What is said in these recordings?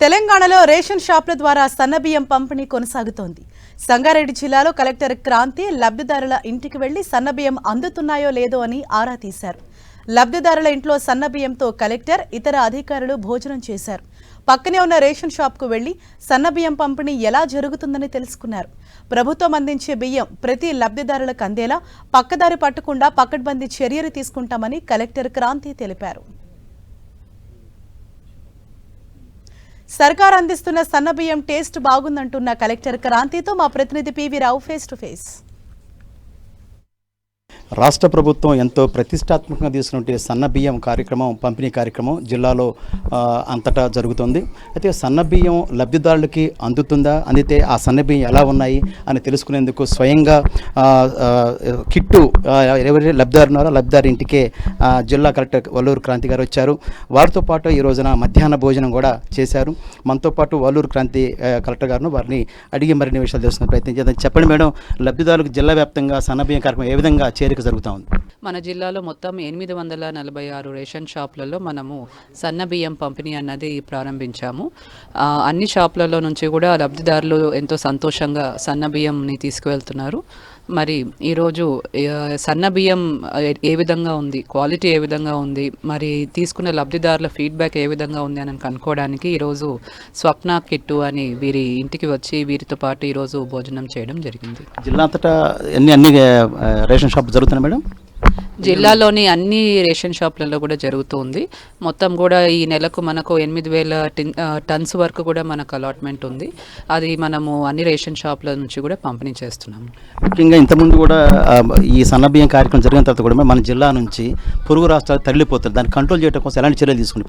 తెలంగాణలో రేషన్ షాపుల ద్వారా సన్నబియ్యం పంపిణీ కొనసాగుతోంది. సంగారెడ్డి జిల్లాలో కలెక్టర్ క్రాంతి లబ్ధిదారుల ఇంటికి వెళ్ళి సన్నబియ్యం అందుతున్నాయో లేదో అని ఆరా తీశారు. లబ్ధిదారుల ఇంట్లో సన్నబియ్యంతో కలెక్టర్ ఇతర అధికారులు భోజనం చేశారు. పక్కనే ఉన్న రేషన్ షాప్కు వెళ్ళి సన్నబియ్యం పంపిణీ ఎలా జరుగుతుందని తెలుసుకున్నారు. ప్రభుత్వం అందించే బియ్యం ప్రతి లబ్ధిదారులకు అందేలా పక్కదారి పట్టకుండా పకడ్బందీ చర్యలు తీసుకుంటామని కలెక్టర్ క్రాంతి తెలిపారు. సర్కార్ అందిస్తున్న సన్నబియ్యం టేస్ట్ బాగుందంటున్న కలెక్టర్ క్రాంతితో మా ప్రతినిధి PV Rao face to face రాష్ట్ర ప్రభుత్వం ఎంతో ప్రతిష్టాత్మకంగా తీసుకున్నటువంటి సన్న బియ్యం కార్యక్రమం పంపిణీ కార్యక్రమం జిల్లాలో అంతటా జరుగుతుంది. అయితే సన్న బియ్యం లబ్ధిదారులకి అందుతుందా? అందితే ఆ సన్న బియ్యం ఎలా ఉన్నాయి అని తెలుసుకునేందుకు స్వయంగా కిట్టు ఎవరి ఎవరైతే లబ్ధిదారు ఉన్నారో లబ్ధిదారు ఇంటికే జిల్లా కలెక్టర్ వల్లూరు క్రాంతి గారు వచ్చారు. వారితో పాటు ఈ రోజున మధ్యాహ్న భోజనం కూడా చేశారు. మనతో పాటు వల్లూరు క్రాంతి కలెక్టర్ గారును వారిని అడిగి మరిన్ని విషయాలు తెలుసుకునే ప్రయత్నం చేద్దాం. చెప్పండి మేడం లబ్ధిదారులకు జిల్లా వ్యాప్తంగా సన్న బియ్యం కార్యక్రమం ఏ విధంగా చేరిక జరుగుతూ ఉంది. మన జిల్లాలో మొత్తం ఎనిమిది వందల నలభై ఆరు రేషన్ షాపులలో మనము సన్న బియ్యం పంపిణీ అన్నది ప్రారంభించాము. అన్ని షాపులలో నుంచి కూడా లబ్ధిదారులు ఎంతో సంతోషంగా సన్న బియ్యంని తీసుకువెళ్తున్నారు. మరి ఈరోజు సన్న బియ్యం ఏ- విధంగా ఉంది? క్వాలిటీ ఏ విధంగా ఉంది? మరి తీసుకున్న లబ్ధిదారుల ఫీడ్బ్యాక్ ఏ విధంగా ఉంది అని కనుక్కోవడానికి ఈరోజు స్వప్న కిట్టు అని వీరి ఇంటికి వచ్చి వీరితో పాటు ఈరోజు భోజనం చేయడం జరిగింది. జిల్లా అంతటా అన్ని అన్ని రేషన్ షాప్ జరుగుతున్నాయి మేడం? జిల్లాలోని అన్ని రేషన్ షాప్లలో కూడా జరుగుతుంది. మొత్తం కూడా ఈ నెలకు మనకు ఎనిమిది వేల టన్స్ వరకు కూడా మనకు అలాట్మెంట్ ఉంది. అది మనము అన్ని రేషన్ షాప్ల నుంచి కూడా పంపిణీ చేస్తున్నాము. ముఖ్యంగా ఇంతకుముందు కూడా ఈ సన్నబియ్యం కార్యక్రమం జరిగిన తర్వాత కూడా మన జిల్లా నుంచి పొరుగు రాష్ట్రాలు తరలిపోతుంది దాన్ని కంట్రోల్ చేయడం కోసం ఎలాంటి చర్యలు తీసుకుని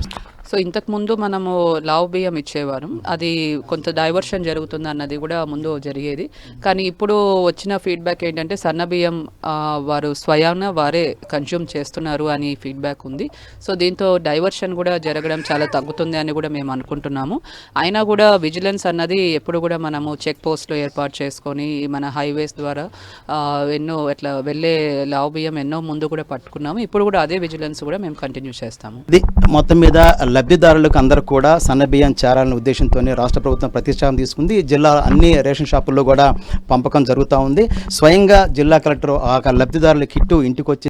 సో ఇంతకుముందు మనము లావు బియ్యం ఇచ్చేవారు. అది కొంత డైవర్షన్ జరుగుతుంది అన్నది కూడా ముందు జరిగేది. కానీ ఇప్పుడు వచ్చిన ఫీడ్బ్యాక్ ఏంటంటే సన్న బియ్యం వారు స్వయాన వారే కన్జ్యూమ్ చేస్తున్నారు అని ఫీడ్బ్యాక్ ఉంది. సో దీంతో డైవర్షన్ కూడా జరగడం చాలా తగ్గుతుంది అని కూడా మేము అనుకుంటున్నాము. అయినా కూడా విజిలెన్స్ అన్నది ఎప్పుడు కూడా మనము చెక్ పోస్ట్లు ఏర్పాటు చేసుకొని మన హైవేస్ ద్వారా ఎన్నో ఇట్లా వెళ్ళే లావు బియ్యం ఎన్నో ముందు కూడా పట్టుకున్నాము. ఇప్పుడు కూడా అదే విజిలెన్స్ కూడా మేము కంటిన్యూ చేస్తాము. మొత్తం మీద లబ్ధిదారులకు అందరూ కూడా సన్నబియ్యం చేరాలనే ఉద్దేశంతోనే రాష్ట్ర ప్రభుత్వం ప్రతిష్టానం తీసుకుంది. జిల్లా అన్ని రేషన్ షాపుల్లో కూడా పంపకం జరుగుతూ ఉంది. స్వయంగా జిల్లా కలెక్టర్ ఆ లబ్ధిదారుల కిట్టు ఇంటికి వచ్చి